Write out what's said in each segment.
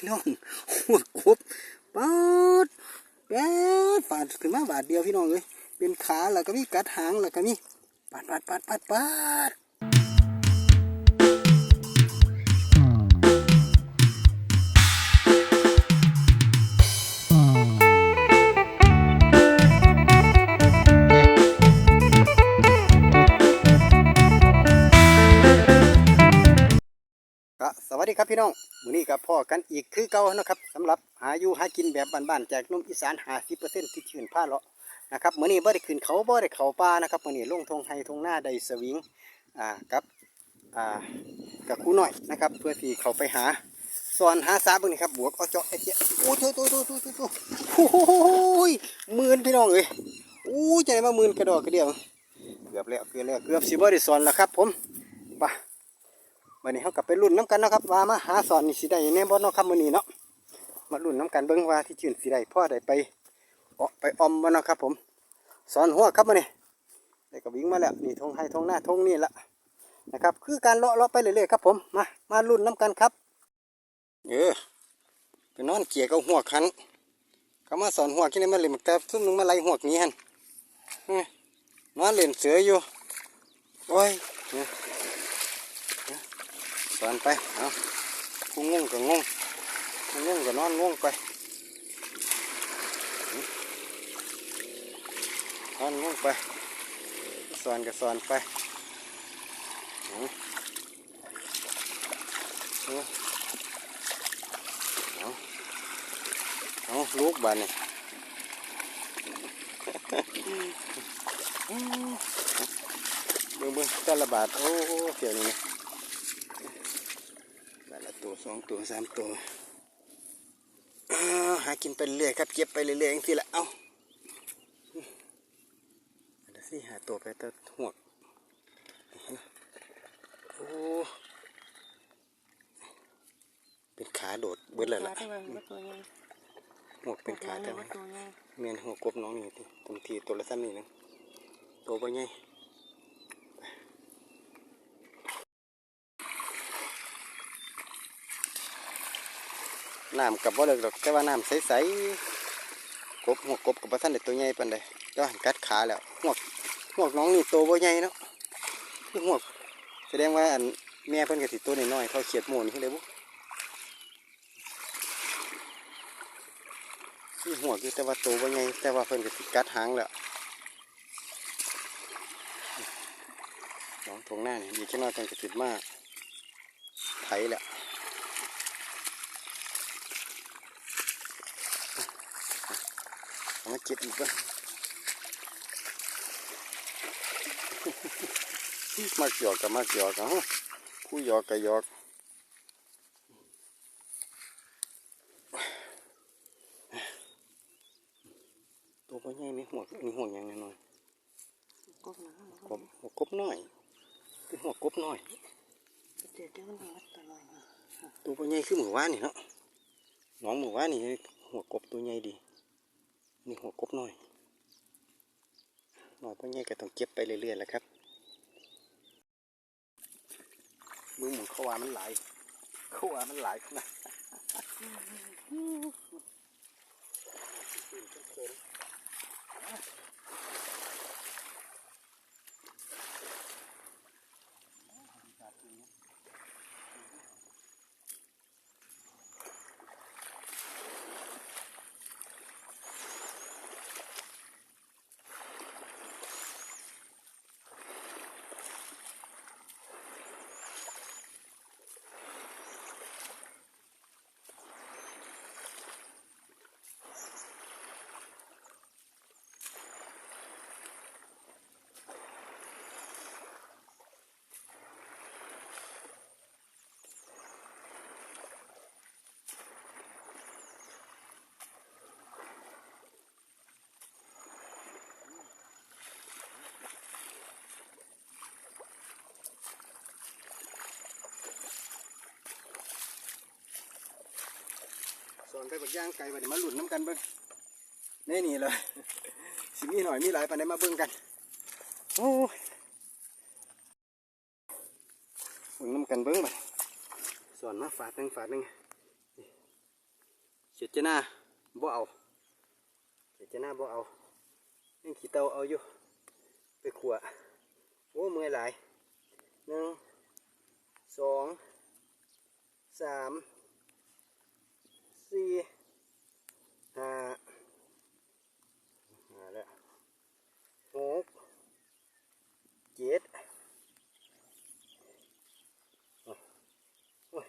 พี่น้องหัวกบปาดแป๊ดปาดขึ้นมาบาทเดียวพี่น้องเลยเป็นขาแล้วก็มีกัดหางแล้วก็มีปาดปาดปาดปาดปาด ก็สวัสดีครับพี่น้องมื้อนี้กับพ่อกันอีกคือเก่านะครับสำหรับหาอยู่หากินแบบบ้านๆแจกนมอีสาน50%ที่ชื่นผ้าเลาะนะครับมื้อนี้บ่ได้ขึ้นเขาบ่ได้เขาป่านะครับมื้อนี้ลงทงไห้ทงหน้าได้สวิงอ่ากับอ่ากับครูน้อยนะครับ เพื่อที่เขาไปหาสอนหาสาบิ่งนี่ครับบวกเอาเจาะไอ้เจ๊โอ้โตโตโตโตโตโตโอ้ยหมื่นพี่น้องเอ้ยอู้จะได้มาหมื่นกระดอกกระเดียวเกือบแล้วเกือบแล้วเกือบสิบ่ได้สอนแล้วครับ ผมไป วันนี้เขากลับไปรุ่นน้ำกันนะครับว่ามาหาสอนนี่สิได้แน่บ่เนาะครับมื้อนี้เนาะมารุ่นน้ำกันเบิ่งว่าที่ชื่นสิได้พ่อได้ไปเอาไปออมบ่เนาะครับ ผมสอนหัวครับมื้อนี้ได้ก็วิ่งมาแล้วนี่ทงให้ทงหน้าทงนี่ละนะครับ คือการเลาะเลาะไปเรื่อยๆครับผมมามารุ่นน้ำกันครับเออไปนอนเกี่ยกับหัวคันเขามาสอนหัวกินได้มาเลยมันแต่ซุ่มหนึงมาไล่หัวกนี้หั่นนอนเล่นเสืออยู่โอ้ย สอนไปเอาผู้งงก็งงผู้งงก็นอนงงไปนอนงงไปสอนก็สอนไปเอาเอาเอาเอาลูกบานนี่เบิ่งเบิ่งแต่ละบาทโอ้เดี๋ยวนี้นะบาทละ ตัวสองตัวสามตัวอ้าวหากินไปเรื่อยครับเก็บไปเรื่อยๆอย่างที่ละเอาเดี๋ยวสิหาตัวไปแตัหัวกโอ้เป็นขาโดดเบิดแล้วล่ะตัวใหญ่ตัวใหญ่หัวกเป็นขาแต่ว่าตัวใหญ่เมียนหัวกบน้องนี่ตรงทีตัวละซ้ำนี่นึงตัวบ่ใหญ่ น้ำกับบ่าเลิกดอกแต่ว่าน้ำใสๆกบหัวกบกับบ่ทันได้ตัวใหญ่ปานใดก็หันกัดขาแล้วหัวกหัวกน้องนี่โตวบ่ใหญ่เนาะคือหัวกแสดงว่าอันแม่เพิ่นก็สิตัวน้อยๆเท่าเขียดหมูนี่เด้อบุคือหัวกอยู่แต่ว่าตัวบ่ใหญ่แต่ว่าเพิ่นก็สิกัดหางแล้วน้องตรงหน้านี่ดีแค่น้อยเพิ่นก็สิมากไถแล้ว เอามาเก็บอีกก่อนมากหยอกกับมากหยอกเอาผู้หยอกกับหยอกตัวพ่อใหญ่นี่หัวนี่หัวยังน้อยกบหนังๆกบหัวกบน้อยเป็นหัวกบน้อยเดี๋ยวเดี๋ยวมันมัดตลอดนะตัวพ่อใหญ่คือหมูว่านนี่เนาะน้องหมูว่านนี่หัวกบตัวใหญ่ดี นี่หัวกบหน่อยหน่อยพวกนี้ก็ต้องเก็บไปเรื่อยๆแหละครับมือหมุนเข้าวามันไหลเข้าวามันไหลขนาด สอนไปบักย่างไก่บัดนี้มาหลุนน้ำกันเบิ้งนี่นี่เลยสิมีหน่อยมีหลายปานใดมาเบิ้งกันโอ้หลุนน้ำกันเบิ้งบัดสอนมาฝาดหนึ่งฝาดหนึ่งนี่ขียดเจน้าบ่เอาเขียดเจน้าบ่เอานี่ขี้เตาเอาอยู่ ไปขัวโอ้เมื่อยหลายหนึ่งสองสาม สี่ห้าห้าแล้วหกเจ็ดโอ้โอ้ย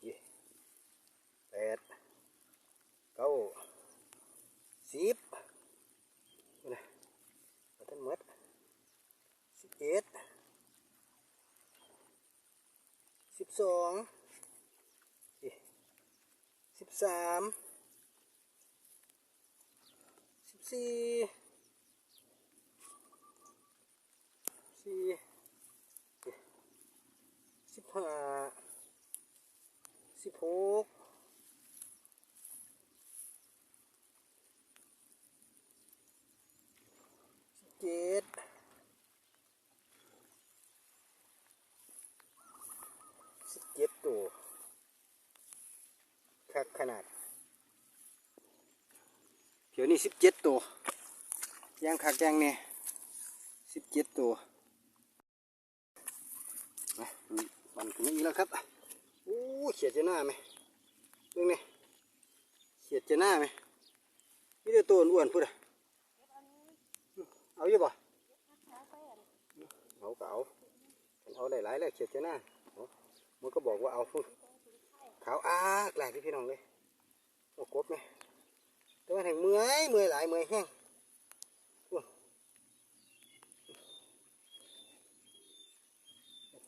เจ็ดแปดเก้าสิบนะเอาทั้งหมดสิบเอ็ดสิบสอง สามสิบสี่สี่สิบห้าสิบหก เจ็ดสิบเจ็ดตัว คักขนาดเดี๋ยวนี้สิบเจ็ดตัวย่างคักย่างเนี่ยสิบเจ็ดตัวมาบันขึ้นมาอีกแล้วครับโอ้เขียดจะหน้าไหมเรื่องนี้เขียดจะหน้าไหมนี่เดี๋ยวตัวอ้วนพูดอะเอาอยู่บ่เอาก็เอาเอาหลายๆแล้วเขียดจะหน้ามันก็บอกว่าเอาพุ่ ขาวอาหลายที่พี่น้องเลยโอ้กบไหมแต่ว่าแห่งเมื่อยเมื่อยหลายเมื่อยแห้งหัว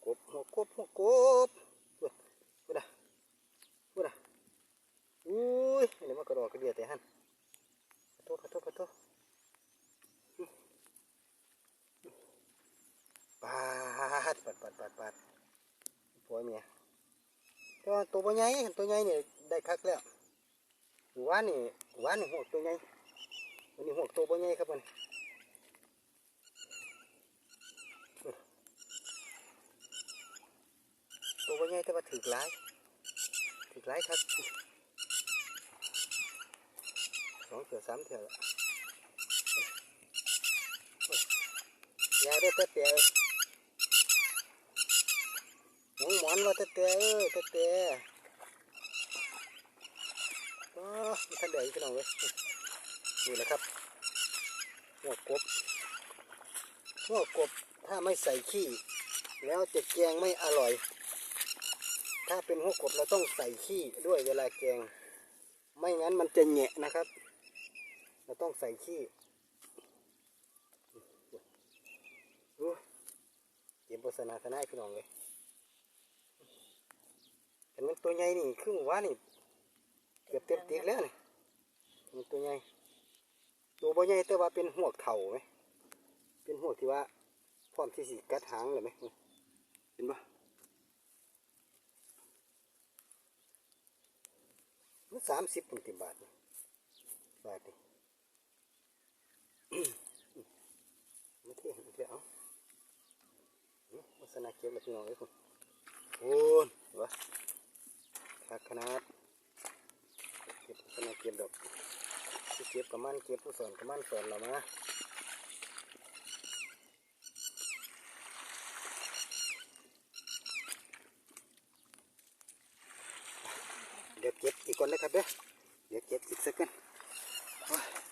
กบหัวกบหัวกบพุ่นพุ่นอะพุ่นอะอุ้ยอันนี้มันกระดอกกระเดียดแต่หันขอโทษขอโทษขอโทษปาดปัดปัดปัดปัดผัวเมีย แต่ว่าตัวใหญ่ตัวใหญ่เนี่ยได้คักแล้วหมู่านนี่หมู่านี่หัวตัวใหญ่วันนี้หัวตัวใหญ่ครับมันตัวใหญ่แต่ว่าถือหลายถือหลายครับสองเถื่อสามเถื่อละยาได้แต่แต่ หมูหมอนว่าแต่แต่เอ้ยแต่แต่ก็มีท่านเดียวพี่น้องเลยนี่แหละครับหัวกบหัวกบถ้าไม่ใส่ขี้ แล้วจะแกงไม่อร่อย ถ้าเป็นหัวกบเราต้องใส่ขี้ด้วยเวลาแกง ไม่งั้นมันจะแหงะนะครับ เราต้องใส่ขี้อู้เก็บโฆษณาทนายพี่น้องเลย มันตัวใหญ่นี่คือหมู่ว่านี่เกือบเต็มตีกแล้วนี่มันตัวใหญ่ตัวบ่ใหญ่แต่ว่าเป็นหัวเข่าไหมเป็นหัวที่ว่าพร้อมที่สิกัดหางเลยไหมเห็นปะมันสามสิบปุ่นติบาทนี่บาทนี่มาเที่ยวอีกแล้วเอาวัสนาเก็บแล้วพี่น้องเลยคุณโอ้ยเห็นปะ คักขนาดเก็บขนาดเก็บดอก ผู้เก็บกับมันเก็บผู้สอนกับมันสอนเรามาเดี๋ยวเก็บอีกคนนะครับเด้อเดี๋ยวเก็บอีกสักกันโอ้ย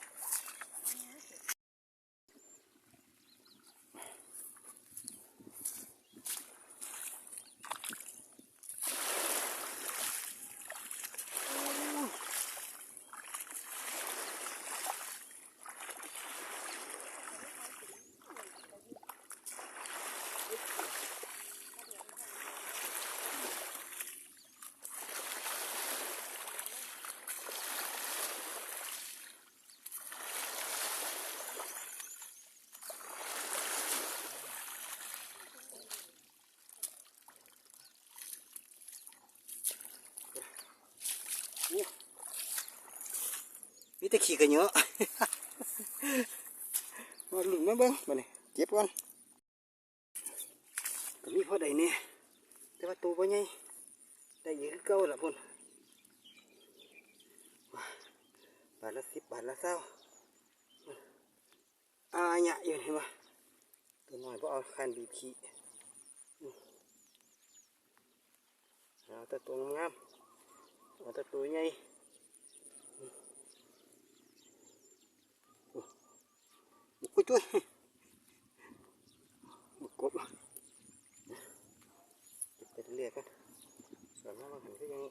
มี แต่ขี้กันเยอะมาหลุดมาเบิ้งมาเนี่ยเก็บก่อนก็มีพอใดเนี่ยแต่ว่าตัวบ่ใหญ่ได้อีกคือเก่าละพุ่นบาทละสิบบาทละเศร้าอาหยะอยู่เห็นปะตัวน้อยเพราะเอาคันบีบขี้เอาแต่ตัวงามเอาแต่ตัวใหญ่อืมโอ้โอ้ยจุ้ยกบเก็บไปเรื่อยๆกันส่วนมากมันหันก็ยัง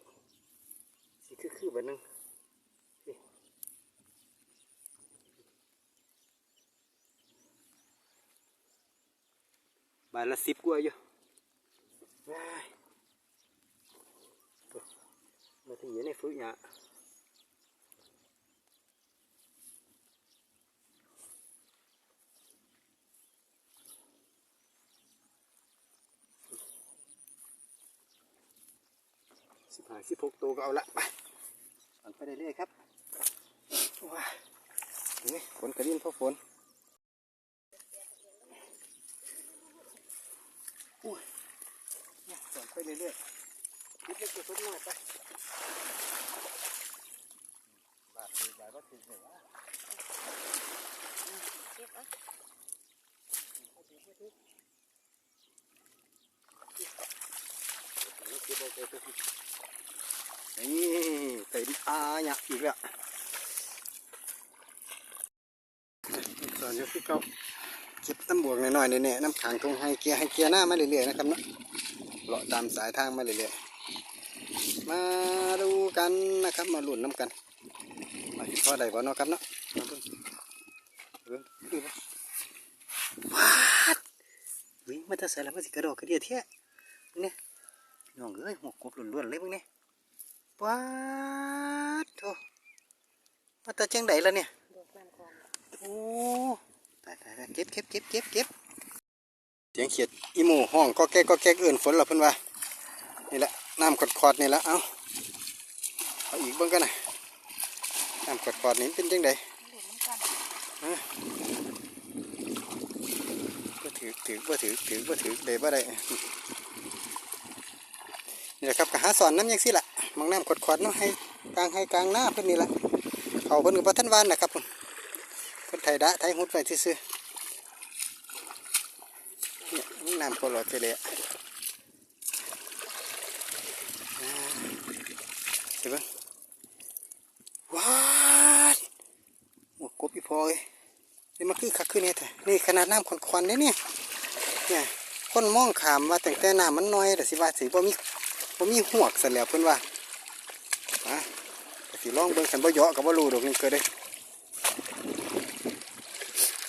สีคือๆแบบนึงบาทละสิบกว่าอยู่มาถึงอยู่ในฟื้นหย ห้าสิบหกตัวก็เอาละไปอันไปเรื่อยๆครับว้ายนี่ฝนกระดิ่งเพราะฝนอุ้ยเนี่ยสอนไปเรื่อยๆคิดเล็กๆน้อยๆไปบาทถือบาทว่าถือเลยวะเก็บเอา นี่ใส่อาเนี่ยอีกแล้วสอนอยู่ที่เก่าเก็บน้ำบวกหน่อยๆเนี่ยน้ำขังทงให้เกียร์ให้เกียร์หน้ามาเรื่อยๆนะครับเนาะเลาะตามสายทางมาเรื่อยๆมาดูกันนะครับ มาหลุ้นน้ำกันมาพอได้บ่เนาะครับเนาะว้าดวิ่งมาแต่ใส่แล้วมันสิกระโดดกระเดียเที่ยเนี่ยน้องเอ้ยหัวกบล้วนๆเลยมึงเนี่ย ว้าดโถมาแต่จังไดล่ะเนี่ยดอกนั่นก่อนโอ้ตายตายเก็บเก็บเก็บเก็บเก็บเสียงเขียดอีหมูห้องก็แก๊กก็แก๊กเอื่นฝนละเพิ่อนว่านี่แหละน้ำขอดขอดนี่แหละเอาเอาอีกเบิ่งกันนะน้ำขอดขอดนี่เป็นจังไดเด็ดน้กันบ่ถือถือบ่ถือถือบ่ถือได้บ่ได้นี่แหละครับก็หาสอนน้ำยังสิละ มองน้ำขดขอดๆเนาะให้กลางให้กลางหน้าเพิ่นนี่ละเขาเพิ่นก็บ่ทันวานนะครับเพิ่นไถดะไถหุดไว้ซื่อนี่ยมันน้ำก็หลอดไปเลยเห็นปะว้าวโอ้กบอีพอเอ้ยนี่มันคือคักคือเนี่ยแต่นี่ขนาดน้ำควันๆเนี่ยเนี่ยเนี่ยคนมองขามว่าแต่งแต่น้ำมันน้อยแต่สิว่าสิบ่มีบ่มีหวกเสร็จแล้วเพิ่อนว่า สิลองเบิ่งคันบ่เยาะก็บ่รูดอกนี่เกิดได้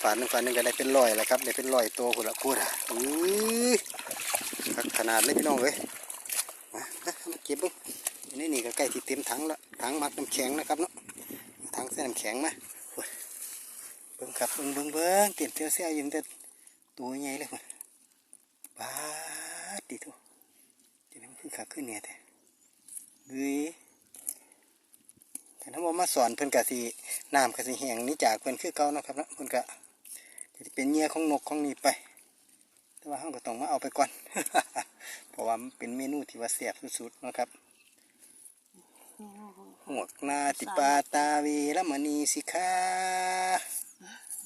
ฝานหนึ่งฝานหนึ่งก็ได้เป็นร้อยแล้วครับได้เป็นร้อยตัวพุ่นละพูดอะอื้อคักขนาดเลยพี่น้องเอ้ยมามาเก็บบิ่งนี่นี่ก็ใกล้ที่เต็มถังละถังมัดน้ำแข็งนะครับเนาะถังใส่น้ำแข็งมาเบิ่งครับเบิ่งเบิ่งเบิ่งเต็มเตี้ยวเสียยู่งแต่ตัวใหญ่เลยมันบาดดิทุกจะนั่นคือขาขึ้นเนี่ยแต่เฮ้ย แต่ถ้าว่ามาสอนเพิ่นกะสิน้ำกะสิแห้งหนี้จากเพิ่นคือเก่าเนาะครับเนาะเพิ่นกะจะเป็นเหยื่อของนกของนี่ไป แต่ว่าเราก็ต้องมาเอาไปก่อน เพราะว่ามันเป็นเมนูที่ว่าแซ่บสุดๆเนาะครับนี่น้องหมวกนาติปาตาวีละมณีสิกขา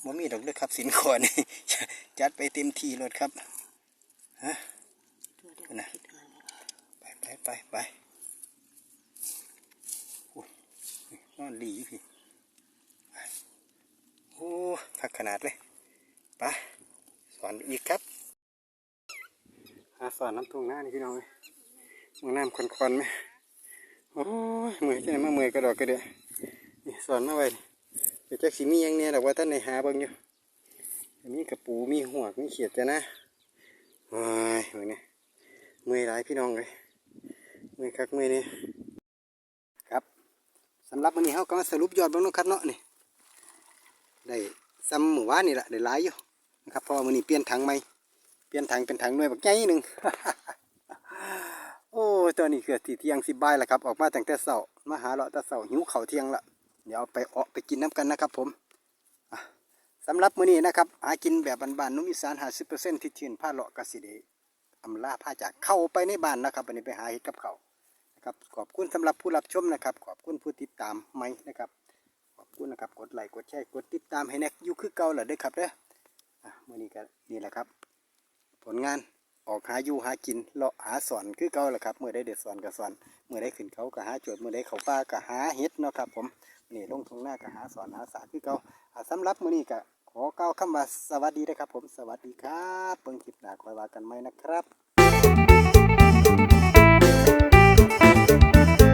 บ่มีดอกเด้อครับสินขอนี่จัดไปเต็มที่รถครับฮะตัวเดียวนะคิดเงินไปไปไปไปโอ้ย นอนดีอยู่พี่โอ้พักขนาดเลยไปสอนอีกครับหาสอนน้ำทุ่งหน้านี่พี่น้องเลยมึงน้ำควันๆไหมโอ้ยเมื่อยจังไหนมาเมื่อยกระดอกกระเดียนี่สอนมาไว้เดี๋ยวแจักสิมียังเนี่ยแต่ว่าท่านในหาเบิ่งอยู่มีกระปูมีหัวกมีเขียดจะนะว้ายเมื่อยเนี่ยเมื่อยหลายพี่น้องเลยเมื่อยคักเมื่อยนี่ครับ สำหรับวันนี้เขาก็มาสรุปยอดบ้างนะครับเนาะนี่ได้ซ้ำหมู่ว่านนี่แหละได้หลายอยู่นะครับเพราะวันนี้เปลี่ยนถังใหม่เปลี่ยนถังเป็นถังหน่วยบักใหญ่หนึ่งโอ้ตัวนี้เกือบที่เที่ยงสิบบ่ายแล้วครับออกมาแตั้งแต่เสาร์มาหาเลาะแต่เสาร์หิวเข่าเที่ยงละเดี๋ยวไปเอาไปกินน้ำกันนะครับ ผมสำหรับมื้อนี้นะครับหากินแบบบ้านๆนุ่มอีสานหาสิบเปอร์เซ็นต์ที่ชื่นผ้าเลาะกสิเดอำลาพาจากเข้าไปในบ้านนะครับวันนี้ไปหาเห็ดกับเขา นะครับขอบคุณสำหรับผู้รับชมนะครับ ขอบคุณผู้ติดตามไหมนะครับ ขอบคุณนะครับ กดไลค์กดแชร์กดติดตามให้แน็กยูคือเก่าแหละเด้อครับเด้ออะมื้อนี้ก็นี่แหละครับ ผลงานออกหาอยู่หากินเลาะหาสอนคือเก่าแหละครับเมื่อได้เด็ดสอนก็สอนเมื่อได้ขึ้นเขาก็หาโจทย์เมื่อได้เขาป่าก็หาเห็ดเนาะครับ ผมนี่ลงทงหน้าก็หาสอนหาสาคือเก่าอะสำหรับมื้อนี้ก็ขอเกล่าคำว่าสวัสดีนะครับ ผมสวัสดีครับเบิ่งคลิปหน้าคอยว่ากันไหมนะครับ you